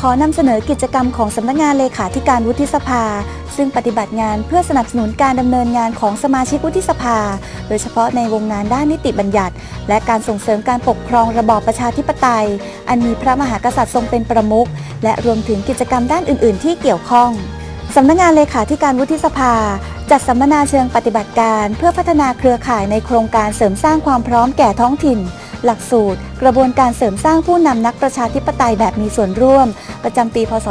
ขอนำเสนอกิจกรรมของสำนักงานเลขาธิการวุฒิสภา ซึ่งปฏิบัติงานเพื่อสนับสนุนการดำเนินงานของสมาชิกวุฒิสภา โดยเฉพาะในวงงานด้านนิติบัญญัติ และการส่งเสริมการปกครองระบอบประชาธิปไตย อันมีพระมหากษัตริย์ทรงเป็นประมุขและรวมถึงกิจกรรมด้านอื่น ๆ ที่เกี่ยวข้องสำนักงานเลขาธิการวุฒิสภา จัดสัมมนาเชิงปฏิบัติการ เพื่อพัฒนาเครือข่ายในโครงการเสริมสร้างความพร้อมแก่ท้องถิ่น หลักสูตร กระบวนการเสริมสร้างผู้นำนักประชาธิปไตยแบบมีส่วนร่วม ประจำปี พศ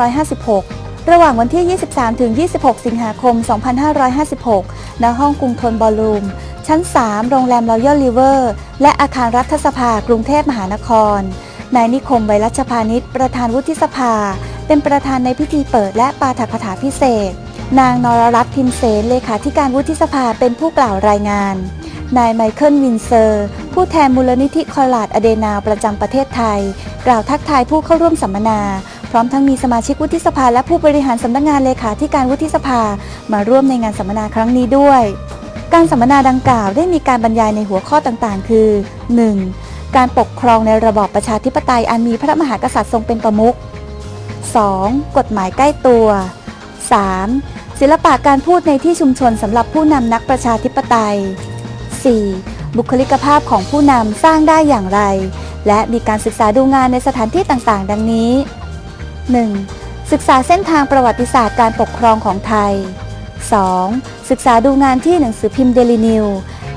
2556 ระหว่างวันที่ 23 ถึง 26 สิงหาคม 2556 ณ ห้องกรุงทนบอลลูม ชั้น 3 โรงแรมรอยัลลิเวอร์ และอาคารรัฐสภากรุงเทพมหานคร นายนิคมไวรัชพานิชประธานวุฒิสภา เป็นประธานในพิธีเปิดและปาฐกถาพิเศษนางนรรัตน์พิมเสนเลขาธิการวุฒิสภาเป็นผู้กล่าวรายงาน นายไมเคิลวินเซอร์ ผู้แทนมูลนิธิคอลาดอเดนาประจำประเทศไทย กล่าวทักทายผู้เข้าร่วมสัมมนา พร้อมทั้งมีสมาชิกวุฒิสภาและผู้บริหารสำนักงานเลขาธิการวุฒิสภา มาร่วมในงานสัมมนาครั้งนี้ด้วย การสัมมนาดังกล่าวได้มีการบรรยายในหัวข้อต่างๆ คือ 1. การปกครองในระบอบประชาธิปไตยอันมีพระมหากษัตริย์ทรงเป็นประมุข 2. กฎหมายใกล้ตัว 3. ศิลปะการพูดในที่ชุมชนสำหรับผู้นำนักประชาธิปไตย 4. บุคลิกภาพของผู้นำสร้างได้อย่างไร และมีการศึกษาดูงานในสถานที่ต่างๆ ดังนี้ 1. ศึกษาเส้นทางประวัติศาสตร์การปกครองของไทย 2. ศึกษาดูงานที่หนังสือพิมพ์เดลินิว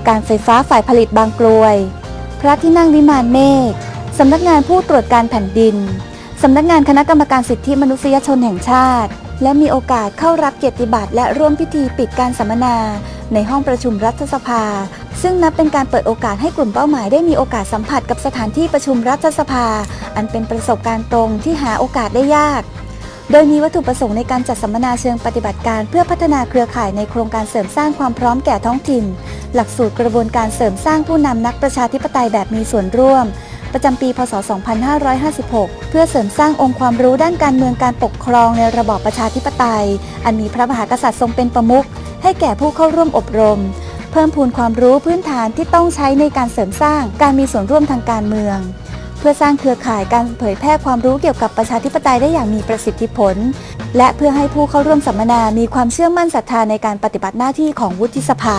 การไฟฟ้าฝ่ายผลิตบางกลวย พระที่นั่งวิมานเมฆ สำนักงานผู้ตรวจการแผ่นดิน สำนักงานคณะกรรมการสิทธิมนุษยชนแห่งชาติ และมีโอกาสเข้ารับเกียรติบัตรและร่วมพิธีปิดการสัมมนา ในห้องประชุมรัฐสภา ซึ่งนับเป็นการเปิดโอกาสให้กลุ่มเป้าหมายได้มีโอกาสสัมผัสกับสถานที่ประชุมรัฐสภา อันเป็นประสบการณ์ตรงที่หาโอกาสได้ยาก โดยมีวัตถุประสงค์ในการจัดสัมมนาเชิงปฏิบัติการ เพื่อพัฒนาเครือข่ายในโครงการเสริมสร้างความพร้อมแก่ท้องถิ่น หลักสูตรกระบวนการเสริมสร้างผู้นำนักประชาธิปไตยแบบมีส่วนร่วม ประจำปี พศ 2556 เพื่อเสริมสร้างองค์ความรู้ด้านการเมืองการปกครองในระบอบประชาธิปไตย อันมีพระมหากษัตริย์ทรงเป็นประมุขให้แก่ผู้เข้าร่วมอบรม เพิ่มพูนความรู้พื้นฐานที่ต้องใช้ในการเสริมสร้างการมีส่วนร่วมทางการเมือง เพื่อสร้างเครือข่ายการเผยแพร่ความรู้เกี่ยวกับประชาธิปไตยได้อย่างมีประสิทธิผล และเพื่อให้ผู้เข้าร่วมสัมมนามีความเชื่อมั่นศรัทธาในการปฏิบัติหน้าที่ของวุฒิสภา